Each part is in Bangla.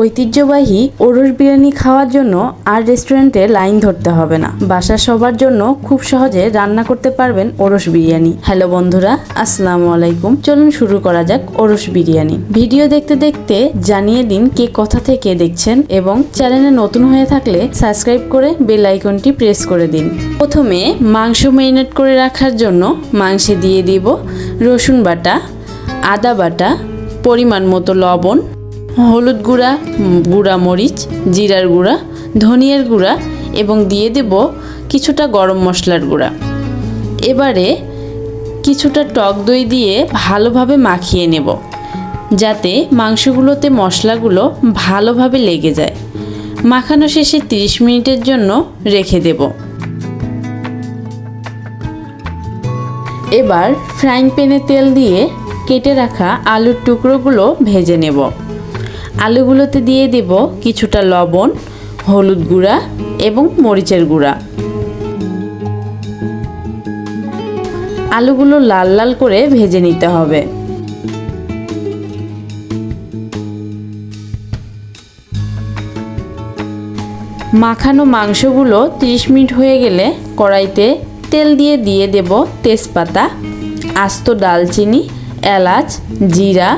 ঐতিহ্যবাহী ওরস বিরিয়ানি খাওয়ার জন্য আর রেস্টুরেন্টে লাইন ধরতে হবে না। বাসার সবার জন্য খুব সহজে রান্না করতে পারবেন ওরস বিরিয়ানি। হ্যালো বন্ধুরা, আসসালামু আলাইকুম। চলুন শুরু করা যাক ওরস বিরিয়ানি। ভিডিও দেখতে দেখতে জানিয়ে দিন কে কথা থেকে দেখছেন এবং চ্যানেলে নতুন হয়ে থাকলে সাবস্ক্রাইব করে বেল আইকনটি প্রেস করে দিন। প্রথমে মাংস ম্যারিনেট করে রাখার জন্য মাংসে দিয়ে দিব রসুন বাটা, আদা বাটা, পরিমাণ মতো লবণ হলুদ গুঁড়া গুঁড়া মরিচ, জিরার গুঁড়া, ধনিয়ার গুঁড়া এবং দিয়ে দেব কিছুটা গরম মশলার গুঁড়া। এবারে কিছুটা টক দই দিয়ে ভালোভাবে মাখিয়ে নেব, যাতে মাংসগুলোতে মশলাগুলো ভালোভাবে লেগে যায়। মাখানো শেষে 30 মিনিটের জন্য রেখে দেব। এবার ফ্রাইং প্যানে তেল দিয়ে কেটে রাখা আলুর টুকরোগুলো ভেজে নেব। আলুগুলোতে দিয়ে দেব কিছুটা লবণ, হলুদ গুঁড়া এবং মরিচের গুঁড়া। আলুগুলো লাল লাল করে ভেজে নিতে হবে। মাখানো মাংসগুলো 30 মিনিট হয়ে গেলে কড়াইতে তেল দিয়ে দিয়ে দেব তেজপাতা, আস্ত ডালচিনি, এলাচ, জিরা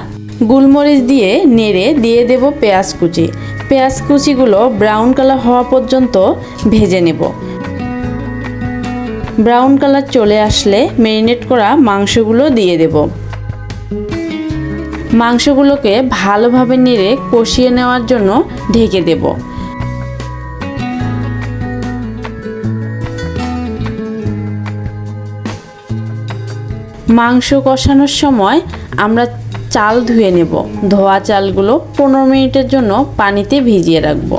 গোলমরিচ দিয়ে নেড়ে দিয়ে দেব পেঁয়াজ কুচি। পেঁয়াজ কুচিগুলো ব্রাউন কালার হওয়া পর্যন্ত ভেজে নেব। ব্রাউন কালার চলে আসলে ম্যারিনেট করা মাংসগুলো দিয়ে দেব। মাংসগুলোকে ভালোভাবে নেড়ে কষিয়ে নেওয়ার জন্য ঢেকে দেবো। মাংস কষানোর সময় আমরা চাল ধুয়ে নেব। ধোয়া চালগুলো পনেরো মিনিটের জন্য পানিতে ভিজিয়ে রাখব।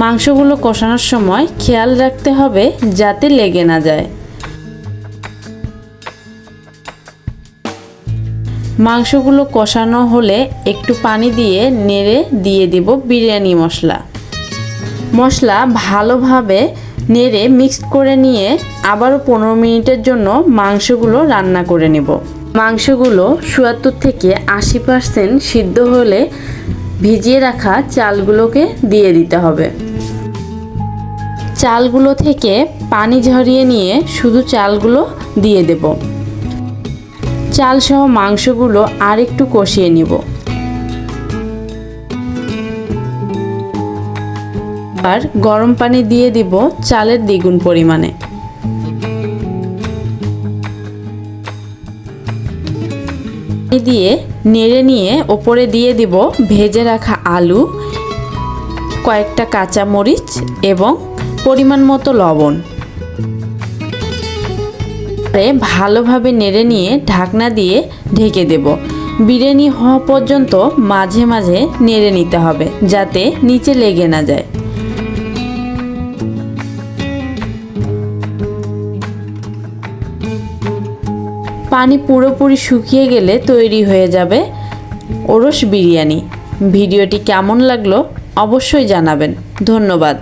মাংসগুলো কষানোর সময় খেয়াল রাখতে হবে যাতে লেগে না যায়। মাংসগুলো কষানো হলে একটু পানি দিয়ে নেড়ে দিয়ে দেব বিরিয়ানি মশলা। মশলা ভালোভাবে নেড়ে মিক্সড করে নিয়ে আবারও পনেরো মিনিটের জন্য মাংসগুলো রান্না করে নেব। মাংসগুলো চুয়াত্তর থেকে আশি পার্সেন্ট সিদ্ধ হলে ভিজিয়ে রাখা চালগুলোকে দিয়ে দিতে হবে। চালগুলো থেকে পানি ঝরিয়ে নিয়ে শুধু চালগুলো দিয়ে দেব। চাল সহ মাংসগুলো আর একটু কষিয়ে নিব। আর গরম পানি দিয়ে দিব চালের দ্বিগুণ পরিমাণে। দিয়ে নেড়ে নিয়ে ওপরে দিয়ে দিব ভেজে রাখা আলু, কয়েকটা কাঁচা মরিচ এবং পরিমাণ মতো লবণ। ভালোভাবে নেড়ে নিয়ে ঢাকনা দিয়ে ঢেকে দেব। বিরিয়ানি হওয়া পর্যন্ত মাঝে মাঝে নেড়ে নিতে হবে যাতে নিচে লেগে না যায়। পানি পুরোপুরি শুকিয়ে গেলে তৈরি হয়ে যাবে ওরস বিরিয়ানি। ভিডিওটি কেমন লাগল অবশ্যই জানাবেন। ধন্যবাদ।